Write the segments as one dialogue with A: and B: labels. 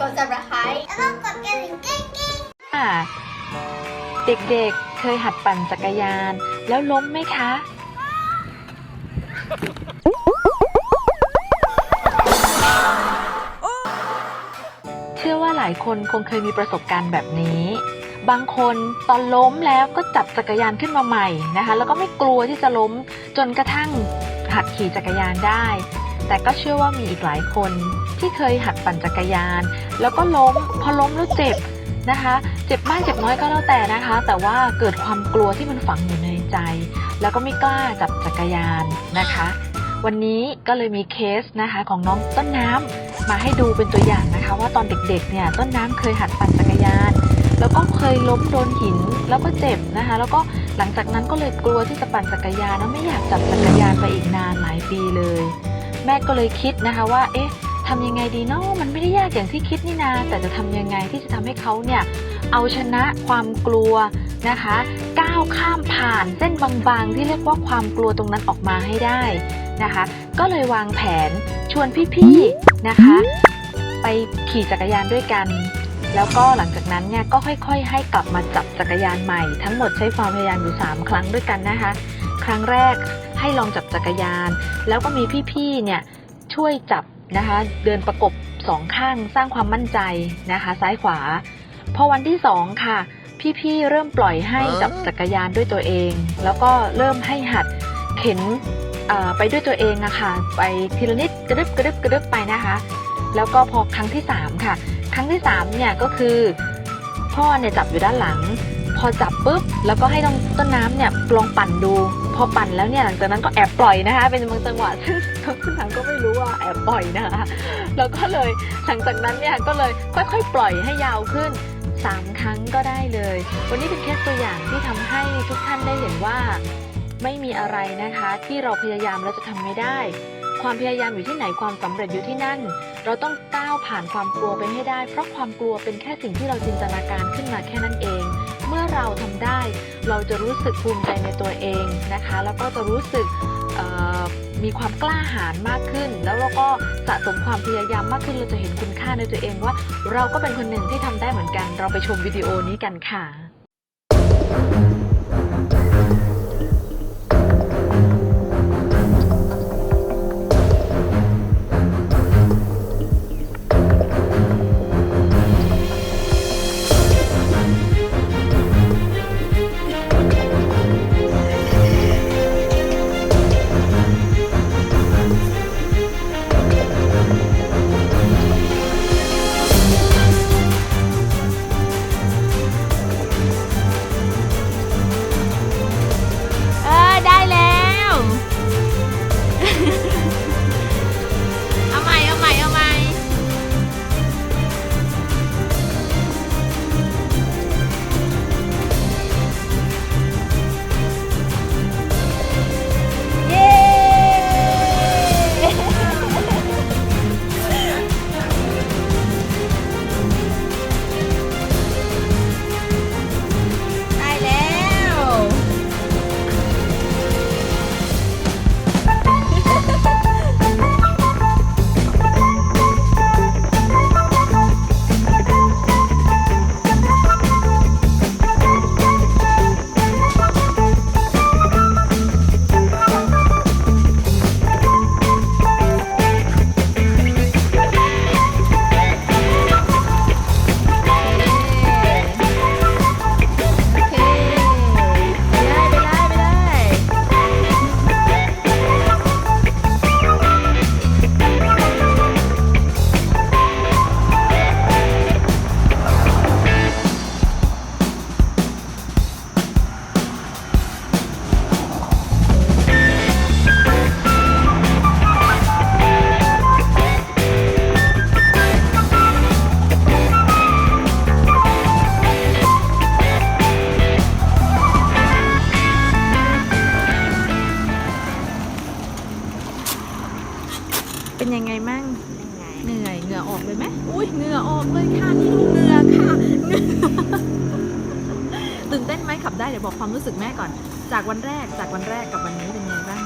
A: กด subscribe แล้วก็กดกระดิ่งกิ๊งกิ๊ง
B: ค่ะเด็กๆ เคยหัดปั่นจักรยาน แล้วล้มไหมคะ เชื่อว่าหลายคนคงเคยมีประสบการณ์แบบนี้ บางคนตอนล้มแล้วก็จับจักรยานขึ้นมาใหม่นะคะ แล้วก็ไม่กลัวที่จะล้มจนกระทั่งหัดขี่จักรยานได้ แต่ก็เชื่อว่ามีอีกหลายคน ที่เคยหัดปั่นจักรยาน แล้วก็ล้มพอล้มแล้วเจ็บนะคะ เจ็บมากเจ็บน้อยก็แล้วแต่นะคะ แต่ว่าเกิดความกลัวที่มันฝังอยู่ในใจ แล้วก็ไม่กล้าจับจักรยานนะคะ วันนี้ก็เลยมีเคสนะคะของน้องต้นน้ำมาให้ดูเป็นตัวอย่างนะคะ ว่าตอนเด็กๆเนี่ยต้นน้ำเคยหัดปั่นจักรยาน แล้วก็เคยล้มโดนหินแล้วก็เจ็บนะคะ แล้วก็หลังจากนั้นก็เลยกลัวที่จะปั่นจักรยานแล้วไม่อยากจับจักรยานไปอีกนานหลายปีเลย แม่ก็เลยคิดนะคะว่าเอ๊ะ ทำยังไงดีเนาะมันไม่ได้ยากอย่างที่คิดนี่นา แต่จะทำยังไงที่จะทำให้เขาเนี่ยเอาชนะความกลัวนะคะ ก้าวข้ามผ่านเส้นบางๆ ที่เรียกว่าความกลัวตรงนั้นออกมาให้ได้นะคะ ก็เลยวางแผนชวนพี่ๆนะคะ ไปขี่จักรยานด้วยกัน แล้วก็หลังจากนั้นเนี่ยก็ค่อย ๆ ให้กลับมาจับจักรยานใหม่ ทั้งหมดใช้ความพยายามอยู่ 3 ครั้งด้วยกันนะคะ ครั้งแรกให้ลองจับจักรยาน แล้วก็มีพี่ๆเนี่ยช่วยจับ นะคะ เดินประกบสองข้างสร้างความมั่นใจนะคะ ซ้ายขวา พอวันที่สองค่ะ พี่ๆเริ่มปล่อยให้จับจักรยานด้วยตัวเอง แล้วก็เริ่มให้หัดเข็นเอ่อไปด้วยตัวเองอะค่ะ ไปทีละนิดกระดึบกระดึบกระดึบไปนะคะ แล้วก็พอครั้งที่สามค่ะ ครั้งที่สามเนี่ยก็คือ พ่อเนี่ยจับอยู่ด้านหลัง พอจับปุ๊บแล้วก็ให้น้องต้นน้ำเนี่ยลองปั่นดู พอปั่นแล้วเนี่ยหลังจากนั้นก็แอบปล่อยนะคะ เป็นบางจังหวะซึ่งน้องต้นน้ำก็ไม่รู้ว่าแอบปล่อยนะคะแล้วก็เลยหลังจากนั้นเนี่ยก็เลยค่อยๆ ปล่อยให้ยาวขึ้น 3 ครั้งก็ได้เลย วันนี้เป็นแค่ตัวอย่างที่ทำให้ทุกท่านได้เห็นว่าไม่มีอะไรนะคะ ที่เราพยายามแล้วจะทำไม่ได้ ความพยายามอยู่ที่ไหนความสำเร็จอยู่ที่นั่น เราต้องก้าวผ่านความกลัวไปให้ได้ เพราะความกลัวเป็นแค่สิ่งที่เราจินตนาการขึ้นมาแค่นั้นเอง เมื่อเราทำได้ เราจะรู้สึกภูมิใจในตัวเองนะคะ แล้วก็จะรู้สึกมีความกล้าหาญมากขึ้น แล้วเราก็สะสมความพยายามมากขึ้นเราจะเห็นคุณค่าในตัวเองว่า เราก็เป็นคนหนึ่งที่ทำได้เหมือนกัน เราไปชมวิดีโอนี้กันค่ะ
C: ด้เดี๋ยวบอกความรู้สึกแม่ก่อน จากวันแรกจากวันแรกกับวันนี้เป็นไงบ้าง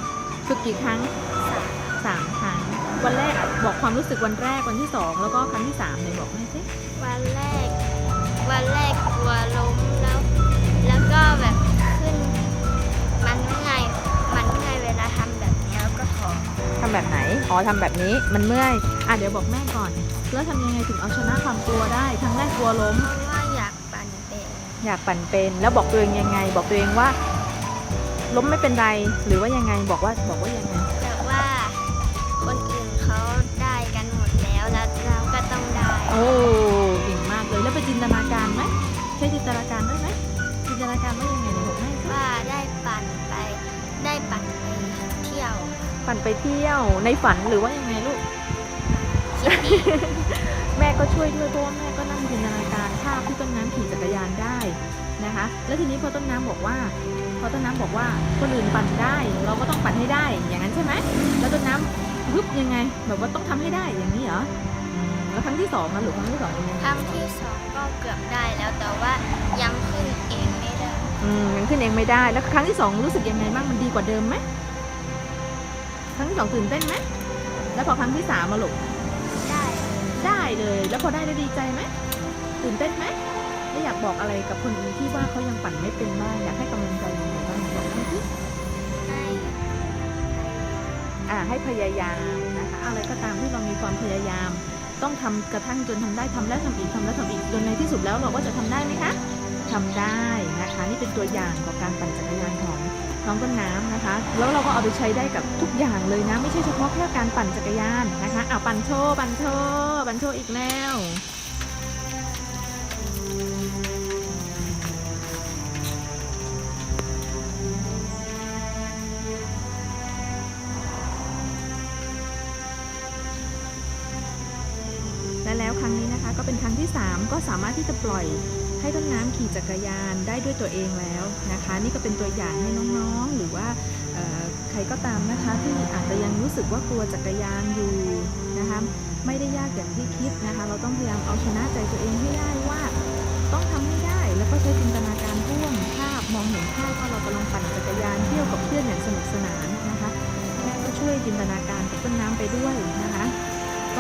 C: ฝึกกี่ครั้งสามครั้ง วันแรกอะบอกความรู้สึกวันแรกวันที่สองแล้วก็ครั้งที่สามไหนบอกแม่สิ
A: วันแรก วันแรกกลัวล้มแล้ว แล้วก็แบบขึ้น มันเมื่อยมันเมื่อยเวลาทำแบบนี้แล้วก็ถอด
C: ทำแบบไหนอ๋อทำแบบนี้มันเมื่อยอะเดี๋ยวบอกแม่ก่อน แล้วทำยังไงถึงเอาชนะความกลัวได้ครั้งแรกกลัวล้ม
A: อยากปั่นเป็น
C: แล้วบอกตัวเองยังไง บอกตัวเองว่า ล้มไม่เป็นไรหรือว่ายังไงบอกว่าบอกว่ายังไง
A: แต่ว่าคนอื่นเขาได้กันหมดแล้วแล้วเราก็ต้องได้
C: โอ้เก่งมากเลยแล้วไปจินตนาการไหมใช้จินตนาการได้ไหมจินตนาการว่ายังไงไหนบอกแม่สิ
A: ว่าได้ปั่นไปได้ปั่นไปเที่ยว
C: ปั่นไปเที่ยวในฝันหรือว่ายังไงลูก
A: คิดดี
C: แม่ก็ช่วยด้วยเพราะว่าแม่ก็นั่งจินตนาการภาพที่ต้นน้ำขี่จักรยานได้นะคะ แล้วทีนี้พอต้นน้ำบอกว่าพอต้นน้ำบอกว่าคนอื่นปั่นได้ เราก็ต้องปั่นให้ได้ อย่างนั้นใช่ไหมแล้วต้นน้ำฮึบยังไง แบบว่าต้องทำให้ได้อย่างนี้เหรออืมแล้วครั้งที่สองนะหรือครั้งที่สองเป็นยังไง
A: ครั้งที่สองก็เกือบได้แล้วแต่ว่ายังขึ้นเองไม่ได้
C: อืมยังขึ้นเองไม่ได้แล้วครั้งที่สองรู้สึกยังไงบ้างมันดีกว่าเดิมไหมครั้งที่สองตื่นเต้นไหมแล้วพอครั้งที่สามมาลูก
A: ได้
C: ได้เลย แล้วพอได้แล้วดีใจไหมตื่นเต้นไหมแล้วอยากบอกอะไรกับคนอื่นที่ว่าเขายังปั่นไม่เป็นบ้างอยากให้กำลังใจยังไงบ้างบอกหน่อยสิ
A: ให้
C: อ่าให้พยายามนะคะอะไรก็ตามที่เรามีความพยายาม ต้องทำกระทั่งจนทำได้ทำแล้วทำอีกทำแล้วทำอีกจนในที่สุดแล้วเราก็จะทำได้ไหมคะทำได้นะคะ นี่เป็นตัวอย่างของการปั่นจักรยานของ น้องต้นน้ำนะคะ แล้วเราก็เอาไปใช้ได้กับทุกอย่างเลยนะ ไม่ใช่เฉพาะแค่การปั่นจักรยานนะคะอ่าปั่นโชว์ปั่นโชว์ปั่นโชว์อีกแล้วและแล้วครั้งนี้นะคะก็เป็นครั้งที่ 3 ก็สามารถที่จะปล่อย ให้ต้นน้ำขี่จักรยานได้ด้วยตัวเองแล้วนะคะ นี่ก็เป็นตัวอย่างให้น้องๆ หรือว่าใครก็ตามนะคะที่อาจจะยังรู้สึกว่ากลัวจักรยานอยู่นะคะไม่ได้ยากอย่างที่คิดนะคะ เราต้องพยายามเอาชนะใจตัวเองให้ได้ว่า ต้องทำให้ได้แล้วก็ใช้จินตนาการร่วมภาพมองเห็นภาพว่าเรากำลังปั่นจักรยานเที่ยวกับเพื่อนอย่างสนุกสนานนะคะแม่ก็ช่วยจินตนาการกับต้นน้ำไปด้วยนะคะ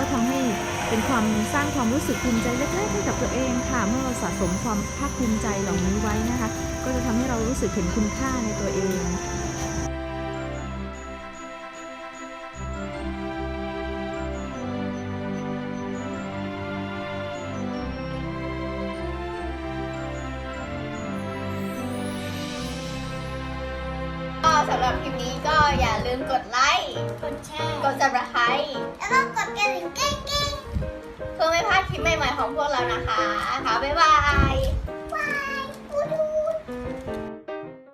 C: ก็ทำให้เป็นความสร้างความรู้สึกภูมิใจเล็กๆให้กับตัวเองค่ะ เมื่อเราสะสมความภาคภูมิใจเหล่านี้ไว้นะคะ ก็จะทำให้เรารู้สึกเห็นคุณค่าในตัวเอง
D: สำหรับคลิปนี้ก็อย่าลืมกดไลค์
A: กดแชร์
D: กด subscribe
A: แล้วก็กดกระดิ่งกิ้งกิ้ง
D: เพื่อไม่พลาดคลิปใหม่ๆของพวกเรานะคะ ค่ะ บ๊ายบาย